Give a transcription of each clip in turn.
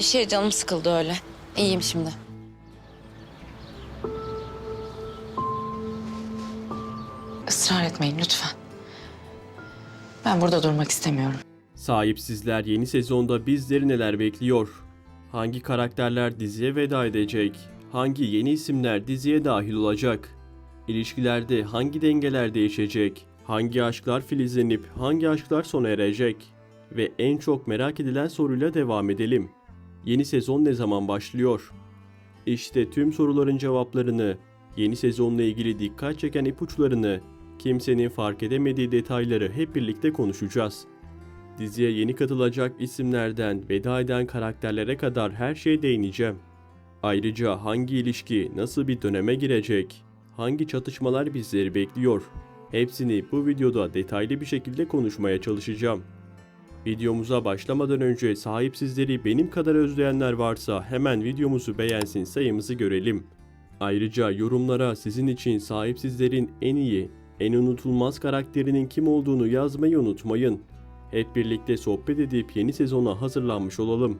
Bir şey canım sıkıldı öyle. İyiyim şimdi. Israr etmeyin lütfen. Ben burada durmak istemiyorum. Sahipsizler yeni sezonda bizleri neler bekliyor? Hangi karakterler diziye veda edecek? Hangi yeni isimler diziye dahil olacak? İlişkilerde hangi dengeler değişecek? Hangi aşklar filizlenip hangi aşklar sona erecek? Ve en çok merak edilen soruyla devam edelim. Yeni sezon ne zaman başlıyor? İşte tüm soruların cevaplarını, yeni sezonla ilgili dikkat çeken ipuçlarını, kimsenin fark edemediği detayları hep birlikte konuşacağız. Diziye yeni katılacak isimlerden veda eden karakterlere kadar her şeye değineceğim. Ayrıca hangi ilişki nasıl bir döneme girecek, hangi çatışmalar bizleri bekliyor, hepsini bu videoda detaylı bir şekilde konuşmaya çalışacağım. Videomuza başlamadan önce sahipsizleri benim kadar özleyenler varsa hemen videomuzu beğensin sayımızı görelim. Ayrıca yorumlara sizin için sahipsizlerin en iyi, en unutulmaz karakterinin kim olduğunu yazmayı unutmayın. Hep birlikte sohbet edip yeni sezona hazırlanmış olalım.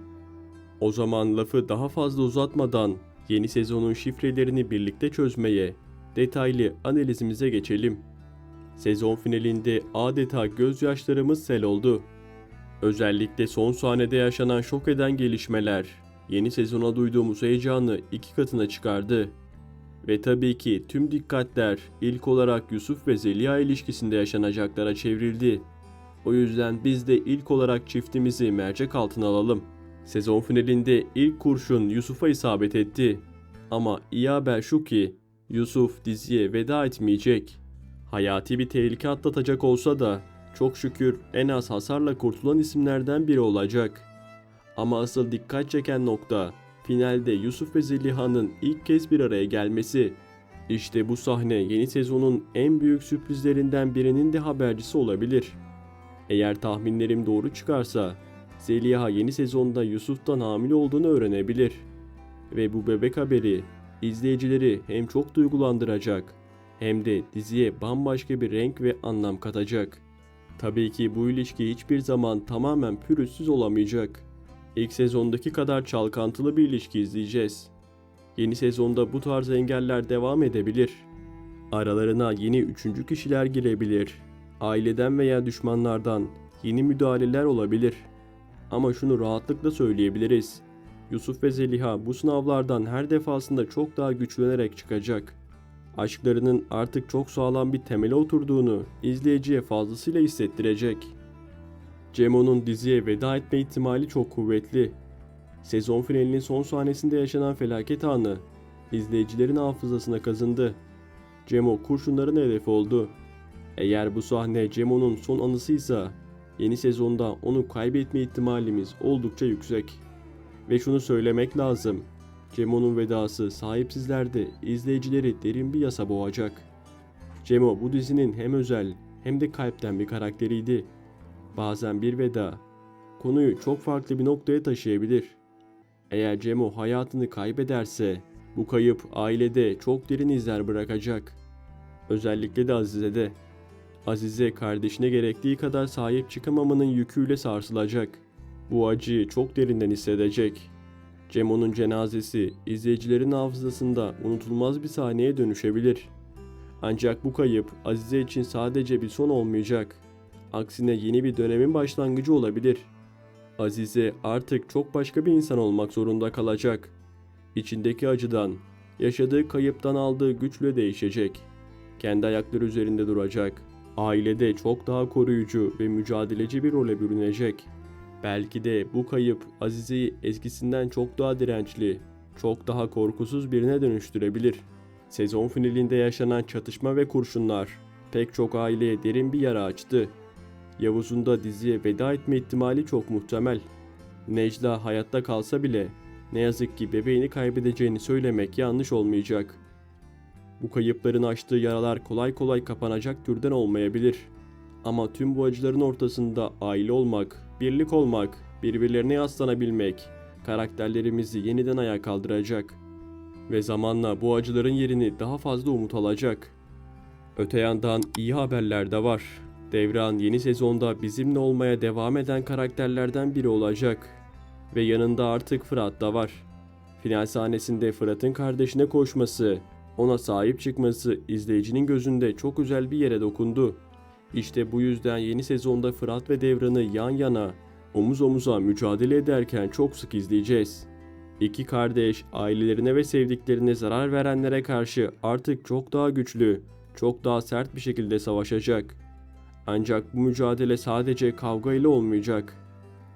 O zaman lafı daha fazla uzatmadan yeni sezonun şifrelerini birlikte çözmeye, detaylı analizimize geçelim. Sezon finalinde adeta gözyaşlarımız sel oldu. Özellikle son sahnede yaşanan şok eden gelişmeler, yeni sezona duyduğumuz heyecanı iki katına çıkardı. Ve tabii ki tüm dikkatler ilk olarak Yusuf ve Zeliha ilişkisinde yaşanacaklara çevrildi. O yüzden biz de ilk olarak çiftimizi mercek altına alalım. Sezon finalinde ilk kurşun Yusuf'a isabet etti. Ama iyi haber şu ki Yusuf diziye veda etmeyecek. Hayati bir tehlike atlatacak olsa da çok şükür en az hasarla kurtulan isimlerden biri olacak. Ama asıl dikkat çeken nokta finalde Yusuf ve Zeliha'nın ilk kez bir araya gelmesi. İşte bu sahne yeni sezonun en büyük sürprizlerinden birinin de habercisi olabilir. Eğer tahminlerim doğru çıkarsa Zeliha yeni sezonda Yusuf'tan hamile olduğunu öğrenebilir. Ve bu bebek haberi izleyicileri hem çok duygulandıracak hem de diziye bambaşka bir renk ve anlam katacak. Tabii ki bu ilişki hiçbir zaman tamamen pürüzsüz olamayacak. İlk sezondaki kadar çalkantılı bir ilişki izleyeceğiz. Yeni sezonda bu tarz engeller devam edebilir. Aralarına yeni üçüncü kişiler girebilir. Aileden veya düşmanlardan yeni müdahaleler olabilir. Ama şunu rahatlıkla söyleyebiliriz. Yusuf ve Zeliha bu sınavlardan her defasında çok daha güçlenerek çıkacak. Aşklarının artık çok sağlam bir temele oturduğunu izleyiciye fazlasıyla hissettirecek. Cemo'nun diziye veda etme ihtimali çok kuvvetli. Sezon finalinin son sahnesinde yaşanan felaket anı izleyicilerin hafızasına kazındı. Cemo kurşunların hedefi oldu. Eğer bu sahne Cemo'nun son anısıysa yeni sezonda onu kaybetme ihtimalimiz oldukça yüksek. Ve şunu söylemek lazım. Cemo'nun vedası sahipsizlerde izleyicileri derin bir yasa boğacak. Cemo bu dizinin hem özel hem de kalpten bir karakteriydi. Bazen bir veda konuyu çok farklı bir noktaya taşıyabilir. Eğer Cemo hayatını kaybederse bu kayıp ailede çok derin izler bırakacak. Özellikle de Azize'de. Azize kardeşine gerektiği kadar sahip çıkamamanın yüküyle sarsılacak. Bu acıyı çok derinden hissedecek. Cemo'nun cenazesi izleyicilerin hafızasında unutulmaz bir sahneye dönüşebilir. Ancak bu kayıp Azize için sadece bir son olmayacak. Aksine yeni bir dönemin başlangıcı olabilir. Azize artık çok başka bir insan olmak zorunda kalacak. İçindeki acıdan, yaşadığı kayıptan aldığı güçle değişecek. Kendi ayakları üzerinde duracak. Ailede çok daha koruyucu ve mücadeleci bir role bürünecek. Belki de bu kayıp Azize'yi eskisinden çok daha dirençli, çok daha korkusuz birine dönüştürebilir. Sezon finalinde yaşanan çatışma ve kurşunlar pek çok aileye derin bir yara açtı. Yavuz'un da diziye veda etme ihtimali çok muhtemel. Necla hayatta kalsa bile ne yazık ki bebeğini kaybedeceğini söylemek yanlış olmayacak. Bu kayıpların açtığı yaralar kolay kolay kapanacak türden olmayabilir. Ama tüm bu acıların ortasında aile olmak, birlik olmak, birbirlerine yaslanabilmek, karakterlerimizi yeniden ayağa kaldıracak. Ve zamanla bu acıların yerini daha fazla umut alacak. Öte yandan iyi haberler de var. Devran yeni sezonda bizimle olmaya devam eden karakterlerden biri olacak. Ve yanında artık Fırat da var. Final sahnesinde Fırat'ın kardeşine koşması, ona sahip çıkması izleyicinin gözünde çok güzel bir yere dokundu. İşte bu yüzden yeni sezonda Fırat ve Devran'ı yan yana, omuz omuza mücadele ederken çok sık izleyeceğiz. İki kardeş ailelerine ve sevdiklerine zarar verenlere karşı artık çok daha güçlü, çok daha sert bir şekilde savaşacak. Ancak bu mücadele sadece kavga ile olmayacak.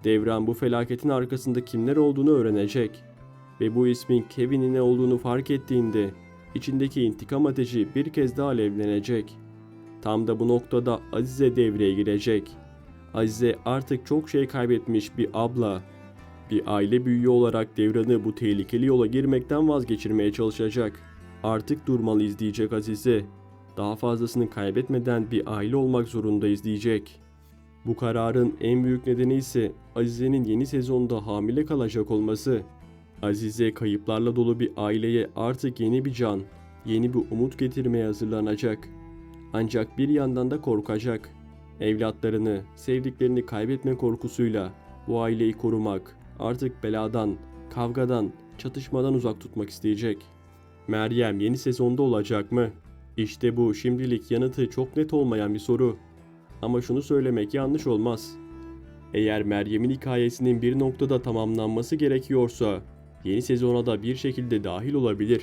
Devran bu felaketin arkasında kimler olduğunu öğrenecek ve bu ismin Kevin'in ne olduğunu fark ettiğinde içindeki intikam ateşi bir kez daha alevlenecek. Tam da bu noktada Azize devreye girecek. Azize artık çok şey kaybetmiş bir abla, bir aile büyüğü olarak Devran'ı bu tehlikeli yola girmekten vazgeçirmeye çalışacak. Artık durmalıyız diyecek Azize. Daha fazlasını kaybetmeden bir aile olmak zorundayız diyecek. Bu kararın en büyük nedeni ise Azize'nin yeni sezonda hamile kalacak olması. Azize kayıplarla dolu bir aileye artık yeni bir can, yeni bir umut getirmeye hazırlanacak. Ancak bir yandan da korkacak. Evlatlarını, sevdiklerini kaybetme korkusuyla bu aileyi korumak, artık beladan, kavgadan, çatışmadan uzak tutmak isteyecek. Meryem yeni sezonda olacak mı? İşte bu şimdilik yanıtı çok net olmayan bir soru. Ama şunu söylemek yanlış olmaz. Eğer Meryem'in hikayesinin bir noktada tamamlanması gerekiyorsa, yeni sezona da bir şekilde dahil olabilir.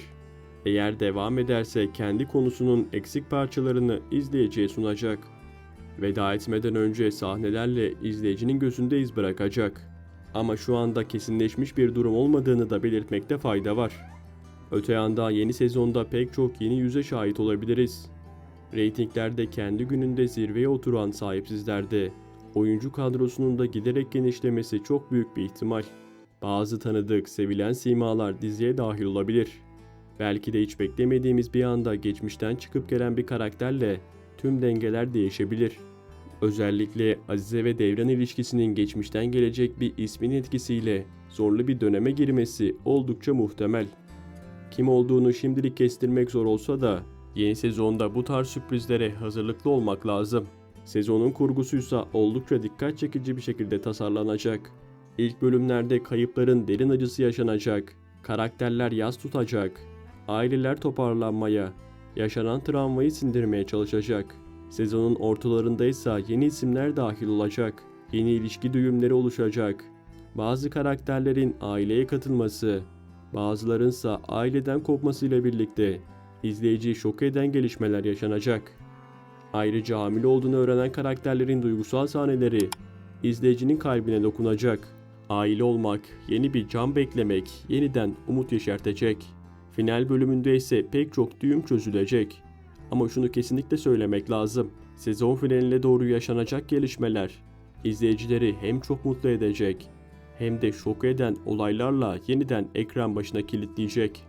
Eğer devam ederse kendi konusunun eksik parçalarını izleyiciye sunacak. Veda etmeden önce sahnelerle izleyicinin gözünde iz bırakacak. Ama şu anda kesinleşmiş bir durum olmadığını da belirtmekte fayda var. Öte yandan yeni sezonda pek çok yeni yüze şahit olabiliriz. Reytinglerde kendi gününde zirveye oturan sahipsizlerde oyuncu kadrosunun da giderek genişlemesi çok büyük bir ihtimal. Bazı tanıdık, sevilen simalar diziye dahil olabilir. Belki de hiç beklemediğimiz bir anda geçmişten çıkıp gelen bir karakterle tüm dengeler değişebilir. Özellikle Azize ve Devran ilişkisinin geçmişten gelecek bir ismin etkisiyle zorlu bir döneme girmesi oldukça muhtemel. Kim olduğunu şimdilik kestirmek zor olsa da yeni sezonda bu tarz sürprizlere hazırlıklı olmak lazım. Sezonun kurgusuysa oldukça dikkat çekici bir şekilde tasarlanacak. İlk bölümlerde kayıpların derin acısı yaşanacak, karakterler yas tutacak, aileler toparlanmaya, yaşanan travmayı sindirmeye çalışacak. Sezonun ortalarındaysa yeni isimler dahil olacak, yeni ilişki düğümleri oluşacak. Bazı karakterlerin aileye katılması, bazılarınsa aileden kopmasıyla birlikte izleyiciyi şok eden gelişmeler yaşanacak. Ayrıca hamile olduğunu öğrenen karakterlerin duygusal sahneleri izleyicinin kalbine dokunacak. Aile olmak, yeni bir can beklemek, yeniden umut yeşertecek. Final bölümünde ise pek çok düğüm çözülecek. Ama şunu kesinlikle söylemek lazım. Sezon finaline doğru yaşanacak gelişmeler izleyicileri hem çok mutlu edecek hem de şok eden olaylarla yeniden ekran başına kilitleyecek.